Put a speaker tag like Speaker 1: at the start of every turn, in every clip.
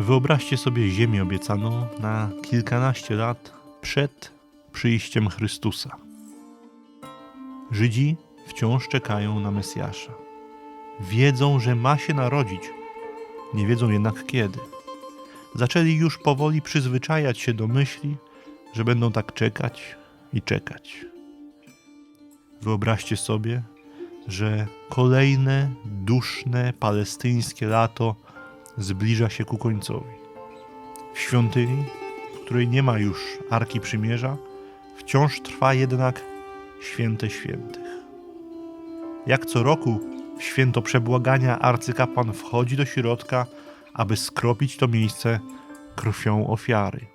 Speaker 1: Wyobraźcie sobie ziemię obiecaną na kilkanaście lat przed przyjściem Chrystusa. Żydzi wciąż czekają na Mesjasza. Wiedzą, że ma się narodzić, nie wiedzą jednak kiedy. Zaczęli już powoli przyzwyczajać się do myśli, że będą tak czekać i czekać. Wyobraźcie sobie, że kolejne duszne palestyńskie lato zbliża się ku końcowi. W świątyni, w której nie ma już Arki Przymierza, wciąż trwa jednak Święte Świętych. Jak co roku w święto przebłagania arcykapłan wchodzi do środka, aby skropić to miejsce krwią ofiary.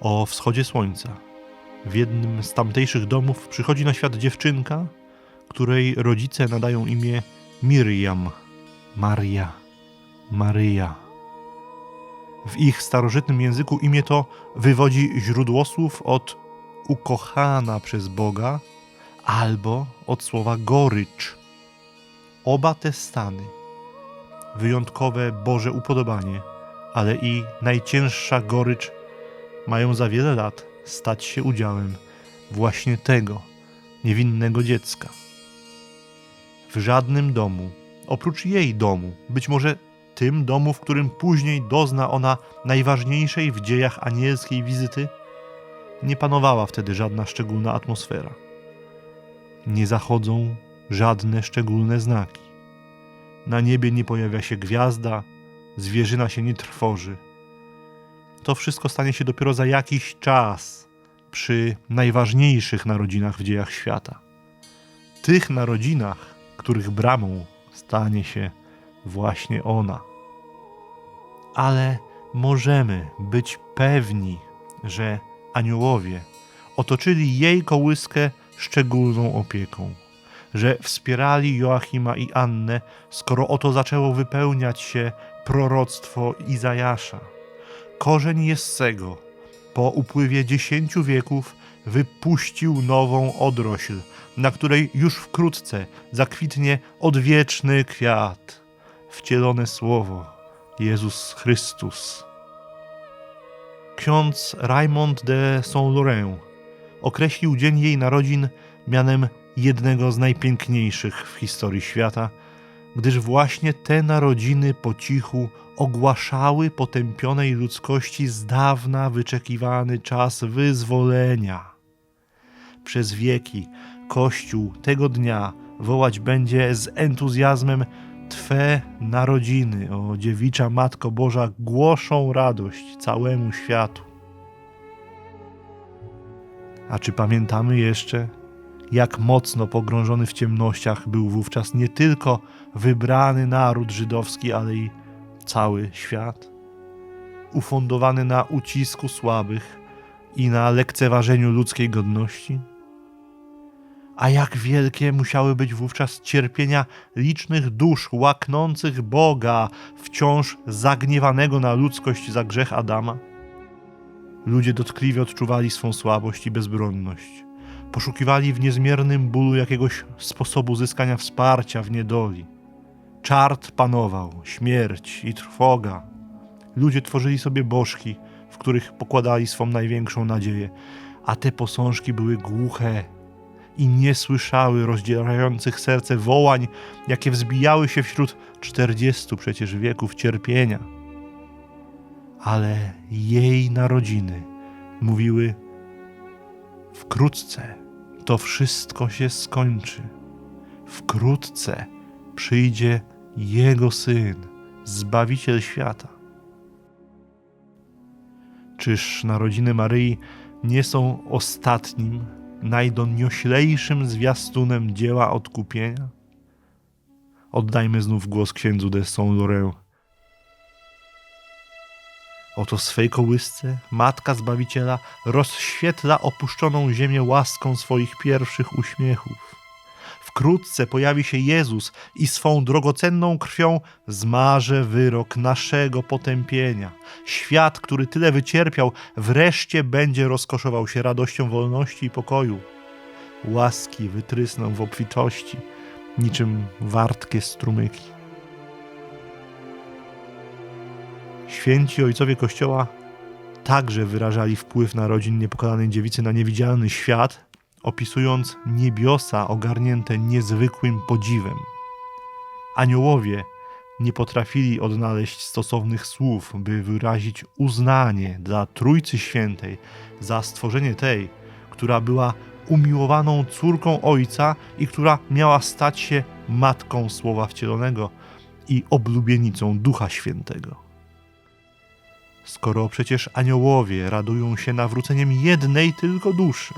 Speaker 1: O wschodzie słońca w jednym z tamtejszych domów przychodzi na świat dziewczynka, której rodzice nadają imię Miriam, Maria, Maryja. W ich starożytnym języku imię to wywodzi źródłosłów od ukochana przez Boga albo od słowa gorycz. Oba te stany, wyjątkowe Boże upodobanie, ale i najcięższa gorycz mają za wiele lat stać się udziałem właśnie tego niewinnego dziecka. W żadnym domu, oprócz jej domu, być może tym domu, w którym później dozna ona najważniejszej w dziejach anielskiej wizyty, nie panowała wtedy żadna szczególna atmosfera. Nie zachodzą żadne szczególne znaki. Na niebie nie pojawia się gwiazda, zwierzyna się nie trwoży. To wszystko stanie się dopiero za jakiś czas, przy najważniejszych narodzinach w dziejach świata. Tych narodzinach, których bramą stanie się właśnie ona. Ale możemy być pewni, że aniołowie otoczyli jej kołyskę szczególną opieką, że wspierali Joachima i Annę, skoro oto zaczęło wypełniać się proroctwo Izajasza. Korzeń Jessego po upływie dziesięciu wieków wypuścił nową odrośl, na której już wkrótce zakwitnie odwieczny kwiat, wcielone słowo Jezus Chrystus. Ksiądz Raymond de Saint-Laurent określił dzień jej narodzin mianem jednego z najpiękniejszych w historii świata, gdyż właśnie te narodziny po cichu ogłaszały potępionej ludzkości z dawna wyczekiwany czas wyzwolenia. Przez wieki Kościół tego dnia wołać będzie z entuzjazmem Twe narodziny, o dziewicza Matko Boża, głoszą radość całemu światu. A czy pamiętamy jeszcze, jak mocno pogrążony w ciemnościach był wówczas nie tylko wybrany naród żydowski, ale i cały świat? Ufundowany na ucisku słabych i na lekceważeniu ludzkiej godności? A jak wielkie musiały być wówczas cierpienia licznych dusz łaknących Boga, wciąż zagniewanego na ludzkość za grzech Adama? Ludzie dotkliwie odczuwali swą słabość i bezbronność. Poszukiwali w niezmiernym bólu jakiegoś sposobu zyskania wsparcia w niedoli. Czart panował, śmierć i trwoga. Ludzie tworzyli sobie bożki, w których pokładali swą największą nadzieję, a te posążki były głuche i nie słyszały rozdzierających serce wołań, jakie wzbijały się wśród czterdziestu przecież wieków cierpienia. Ale jej narodziny mówiły: Wkrótce to wszystko się skończy. Wkrótce przyjdzie jego syn, zbawiciel świata. Czyż narodziny Maryi nie są ostatnim, najdonioślejszym zwiastunem dzieła odkupienia? Oddajmy znów głos księdzu de Saint-Laurent. Oto swej kołysce Matka Zbawiciela rozświetla opuszczoną ziemię łaską swoich pierwszych uśmiechów. Wkrótce pojawi się Jezus i swą drogocenną krwią zmarze wyrok naszego potępienia. Świat, który tyle wycierpiał, wreszcie będzie rozkoszował się radością wolności i pokoju. Łaski wytrysną w obfitości, niczym wartkie strumyki. Święci ojcowie Kościoła także wyrażali wpływ narodzin niepokalanej dziewicy na niewidzialny świat, opisując niebiosa ogarnięte niezwykłym podziwem. Aniołowie nie potrafili odnaleźć stosownych słów, by wyrazić uznanie dla Trójcy Świętej za stworzenie tej, która była umiłowaną córką Ojca i która miała stać się matką Słowa Wcielonego i oblubienicą Ducha Świętego. Skoro przecież aniołowie radują się nawróceniem jednej tylko duszy,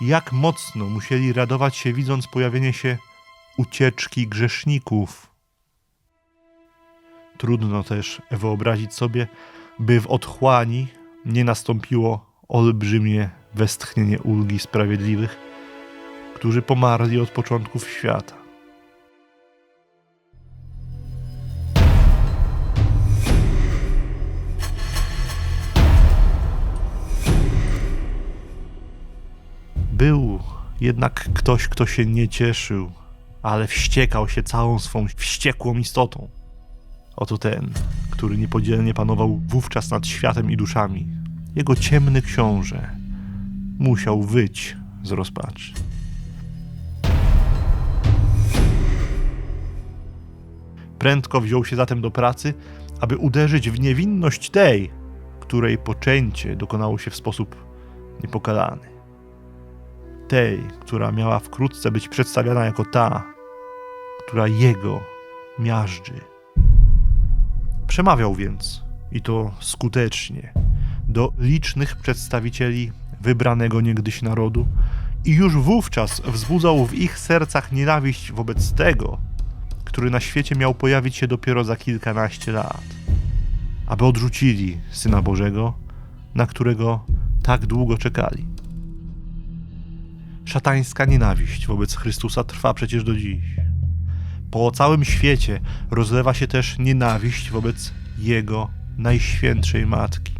Speaker 1: jak mocno musieli radować się, widząc pojawienie się ucieczki grzeszników. Trudno też wyobrazić sobie, by w otchłani nie nastąpiło olbrzymie westchnienie ulgi sprawiedliwych, którzy pomarli od początków świata. Jednak ktoś, kto się nie cieszył, ale wściekał się całą swą wściekłą istotą. Oto ten, który niepodzielnie panował wówczas nad światem i duszami. Jego ciemny książę musiał wyć z rozpaczy. Prędko wziął się zatem do pracy, aby uderzyć w niewinność tej, której poczęcie dokonało się w sposób niepokalany. Tej, która miała wkrótce być przedstawiana jako ta, która jego miażdży. Przemawiał więc, i to skutecznie, do licznych przedstawicieli wybranego niegdyś narodu i już wówczas wzbudzał w ich sercach nienawiść wobec tego, który na świecie miał pojawić się dopiero za kilkanaście lat, aby odrzucili Syna Bożego, na którego tak długo czekali. Szatańska nienawiść wobec Chrystusa trwa przecież do dziś. Po całym świecie rozlewa się też nienawiść wobec Jego najświętszej Matki.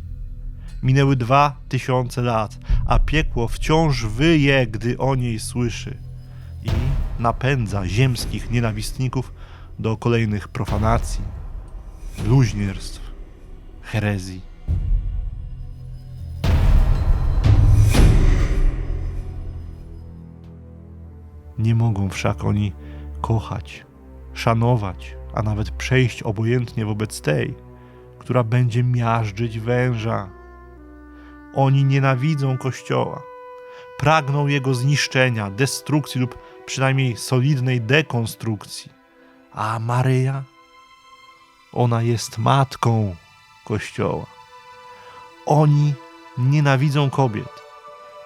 Speaker 1: Minęły dwa tysiące lat, a piekło wciąż wyje, gdy o niej słyszy i napędza ziemskich nienawistników do kolejnych profanacji, bluźnierstw, herezji. Nie mogą wszak oni kochać, szanować, a nawet przejść obojętnie wobec tej, która będzie miażdżyć węża. Oni nienawidzą Kościoła, pragną jego zniszczenia, destrukcji lub przynajmniej solidnej dekonstrukcji. A Maryja? Ona jest matką Kościoła. Oni nienawidzą kobiet.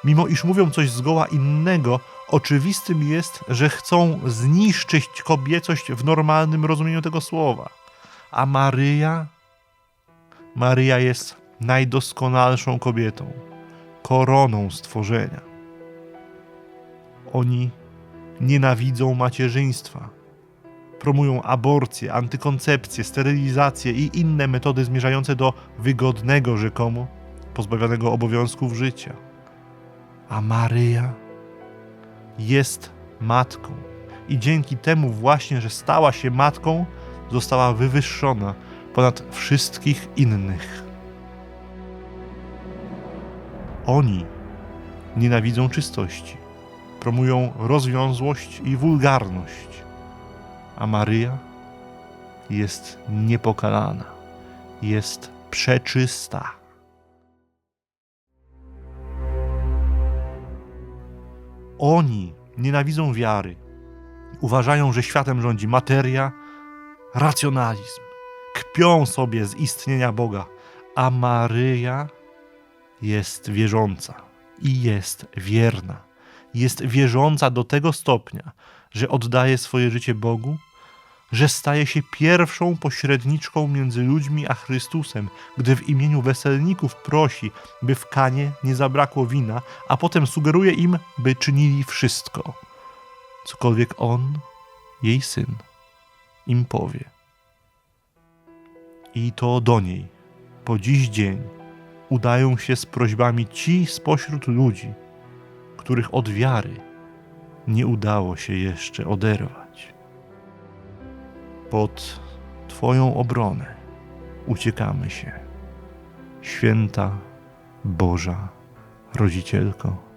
Speaker 1: Mimo iż mówią coś zgoła innego, oczywistym jest, że chcą zniszczyć kobiecość w normalnym rozumieniu tego słowa. A Maryja? Maryja jest najdoskonalszą kobietą, koroną stworzenia. Oni nienawidzą macierzyństwa. Promują aborcję, antykoncepcję, sterylizację i inne metody zmierzające do wygodnego rzekomo, pozbawionego obowiązków życia. A Maryja jest matką. I dzięki temu właśnie, że stała się matką, została wywyższona ponad wszystkich innych. Oni nienawidzą czystości, promują rozwiązłość i wulgarność, a Maryja jest niepokalana, jest przeczysta. Oni nienawidzą wiary. Uważają, że światem rządzi materia, racjonalizm. Kpią sobie z istnienia Boga, a Maryja jest wierząca i jest wierna. Jest wierząca do tego stopnia, że oddaje swoje życie Bogu, że staje się pierwszą pośredniczką między ludźmi a Chrystusem, gdy w imieniu weselników prosi, by w kanie nie zabrakło wina, a potem sugeruje im, by czynili wszystko, cokolwiek on, jej syn, im powie. I to do niej, po dziś dzień, udają się z prośbami ci spośród ludzi, których od wiary nie udało się jeszcze oderwać. Pod Twoją obronę uciekamy się. Święta Boża Rodzicielko.